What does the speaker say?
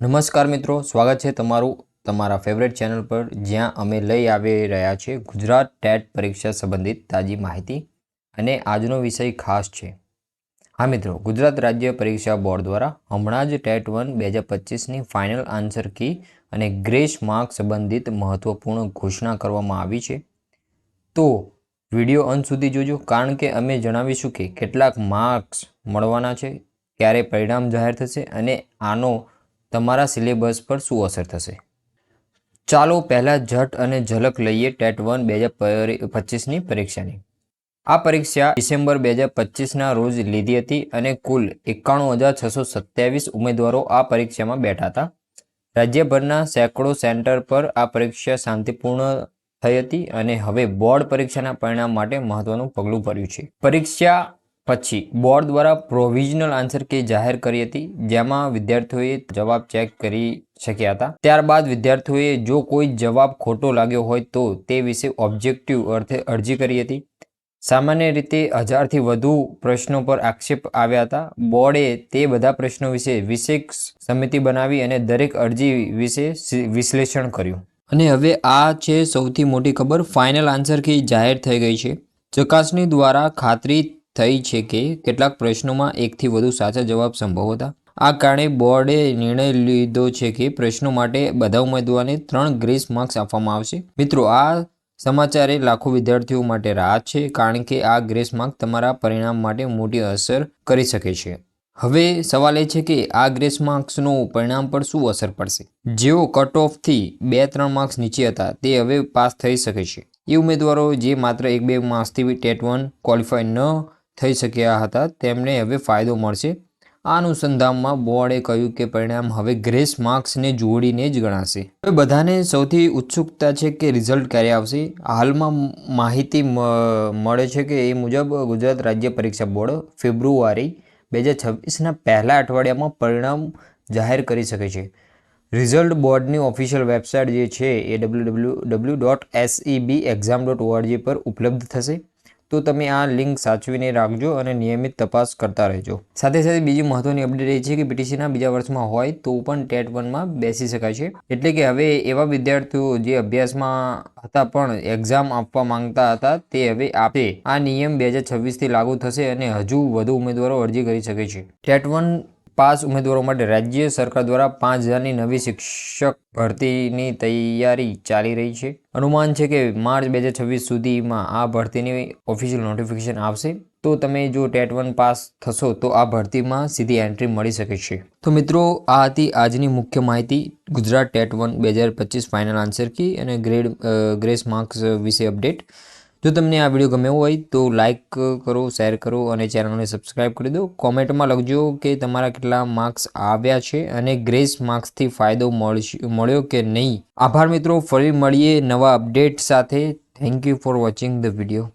નમસ્કાર મિત્રો, સ્વાગત છે તમારું તમારા ફેવરેટ ચેનલ પર જ્યાં અમે લઈ આવી રહ્યા છીએ ગુજરાત ટેટ પરીક્ષા સંબંધિત તાજી માહિતી અને આજનો વિષય ખાસ છે. હા મિત્રો, ગુજરાત રાજ્ય પરીક્ષા બોર્ડ દ્વારા હમણાં જ ટેટ વન બે હજાર પચીસની ફાઇનલ આન્સર કી અને ગ્રેસ માર્ક સંબંધિત મહત્ત્વપૂર્ણ ઘોષણા કરવામાં આવી છે. તો વીડિયો અંત સુધી જોજો, કારણ કે અમે જણાવીશું કે કેટલાક માર્ક્સ મળવાના છે, ક્યારે પરિણામ જાહેર થશે અને આનો તમારા સિલેબસ પર શું અસર થશે? ચાલો પહેલાં ઝટ અને ઝલક લઈએ ટેટ વન બે હજાર પચીસની પરીક્ષાની. આ પરીક્ષા ડિસેમ્બર બે હજાર પચીસના રોજ લીધી હતી અને કુલ એકાણું હજાર છસો સત્યાવીસ ઉમેદવારો આ પરીક્ષામાં બેઠા હતા. રાજ્યભરના સેંકડો સેન્ટર પર આ પરીક્ષા શાંતિપૂર્ણ થઈ હતી અને હવે બોર્ડ પરીક્ષાના પરિણામ માટે મહત્વનું પગલું ભર્યું છે. પરીક્ષા પછી બોર્ડ દ્વારા પ્રોવિઝનલ આન્સર કી જાહેર કરી હતી, જેમાં વિદ્યાર્થીઓએ જવાબ ચેક કરી શક્યા હતા. ત્યારબાદ વિદ્યાર્થીઓએ જો કોઈ જવાબ ખોટો લાગ્યો હોય તો તે વિશે ઓબ્જેક્ટિવ અર્થે અરજી કરી હતી. સામાન્ય રીતે હજારથી વધુ પ્રશ્નો પર આક્ષેપ આવ્યા હતા. બોર્ડે તે બધા પ્રશ્નો વિશે વિશેષ સમિતિ બનાવી અને દરેક અરજી વિશે વિશ્લેષણ કર્યું. અને હવે આ છે સૌથી મોટી ખબર, ફાઇનલ આન્સર કી જાહેર થઈ ગઈ છે. ચકાસણી દ્વારા ખાતરી થઈ છે કે કેટલાક પ્રશ્નોમાં એકથી વધુ સાચા જવાબ સંભવ હતા. આ કારણે બોર્ડે નિર્ણય લીધો છે કે પ્રશ્નો માટે બધા ઉમેદવારને ત્રણ ગ્રેસ માર્ક્સ આપવામાં આવશે. મિત્રો, આ સમાચારે લાખો વિદ્યાર્થીઓ માટે રાહત છે કારણ કે આ ગ્રેસ માર્ક તમારા પરિણામ માટે મોટી અસર કરી શકે છે. હવે સવાલ એ છે કે આ ગ્રેસ માર્ક્સનું પરિણામ પર શું અસર પડશે? જેઓ કટ ઓફથી બે ત્રણ માર્ક્સ નીચે હતા, તે હવે પાસ થઈ શકે છે. એ ઉમેદવારો જે માત્ર એક બે માર્ક્સથી ટેટ વન ક્વોલિફાય ન થઈ શક્યા હતા. તેમને હવે ફાયદો મળશે. આ અનુસંધાનમાં બોર્ડે કહ્યું કે પરિણામ હવે ગ્રેસ માર્ક્સને જોડીને જ ગણાશે. હવે બધાને સૌથી ઉત્સુકતા છે કે રિઝલ્ટ ક્યારે આવશે? હાલમાં માહિતી મળે છે કે એ મુજબ ગુજરાત રાજ્ય પરીક્ષા બોર્ડ ફેબ્રુઆરી બે હજાર છવ્વીસના પહેલા અઠવાડિયામાં પરિણામ જાહેર કરી શકે છે. રિઝલ્ટ બોર્ડની ઓફિશિયલ વેબસાઇટ જે છે એ W W W dot SEB exam dot ORG પર ઉપલબ્ધ થશે. તો તમે આ લિંક સાચવીને રાખજો અને નિયમિત તપાસ કરતા રહેજો. સાથે સાથે બીજી મહત્વની અપડેટ એ છે કે પીટીસીના બીજા વર્ષમાં હોય તો પણ ટેટ વનમાં બેસી શકાય છે. એટલે કે હવે એવા વિદ્યાર્થીઓ જે અભ્યાસમાં હતા પણ એક્ઝામ આપવા માંગતા હતા તે હવે આપે. આ નિયમ બે હજાર છવ્વીસથી લાગુ થશે અને હજુ વધુ ઉમેદવારો અરજી કરી શકે છે. ટેટ વન પાસ ઉમેદવારો માટે રાજ્ય સરકાર દ્વારા પાંચ હજારની નવી શિક્ષક ભરતીની તૈયારી ચાલી રહી છે. અનુમાન છે કે માર્ચ બે હજાર છવ્વીસ સુધીમાં આ ભરતીની ઓફિશિયલ નોટિફિકેશન આવશે. તો તમે જો ટેટ વન પાસ થશો તો આ ભરતીમાં સીધી એન્ટ્રી મળી શકે છે. તો મિત્રો, આ હતી આજની મુખ્ય માહિતી. ગુજરાત ટેટ વન બે હજાર પચીસ ફાઇનલ આન્સર કી અને ગ્રેડ ગ્રેસ માર્ક્સ વિશે અપડેટ. જો તમને આ વીડિયો ગમ્યો હોય તો લાઇક કરો શેર કરો અને ચેનલને સબસ્ક્રાઈબ કરી દો. કોમેન્ટમાં લખજો કે તમારા કેટલા માર્ક્સ આવ્યા છે અને ગ્રેસ માર્ક્સથી ફાયદો મળ્યો કે નહીં. આભાર મિત્રો, ફરી મળીએ નવા અપડેટ સાથે. Thank you for watching the video